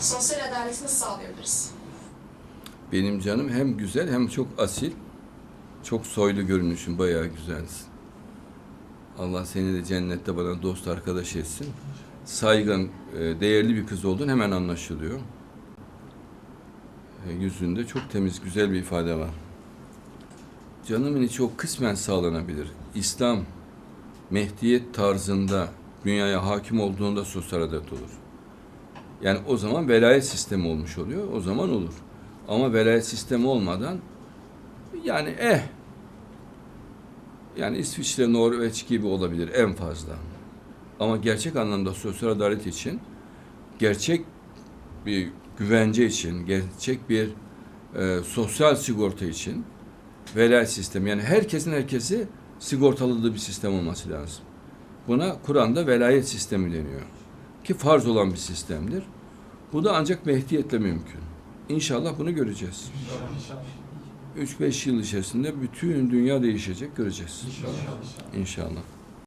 sosyal adaleti nasıl sağlayabiliriz? Benim canım hem güzel hem çok asil. Çok soylu görünüşün, bayağı güzelsin. Allah seni de cennette bana dost arkadaş etsin. Saygın, e, değerli bir kız oldun hemen anlaşılıyor. E, Yüzünde çok temiz, güzel bir ifade var. Canımın içi o kısmen sağlanabilir. İslam, Mehdiyet tarzında dünyaya hakim olduğunda sosyal adalet olur. Yani o zaman velayet sistemi olmuş oluyor. O zaman olur. Ama velayet sistemi olmadan yani eh yani İsviçre, Norveç gibi olabilir en fazla. Ama gerçek anlamda sosyal adalet için gerçek bir güvence için, gerçek bir e, sosyal sigorta için velayet sistemi yani herkesin herkesi sigortaladığı bir sistem olması lazım. Buna Kur'an'da velayet sistemi deniyor. Ki farz olan bir sistemdir. Bu da ancak Mehdiyetle mümkün. İnşallah bunu göreceğiz. 3-5 yıl içerisinde bütün dünya değişecek göreceğiz. İnşallah.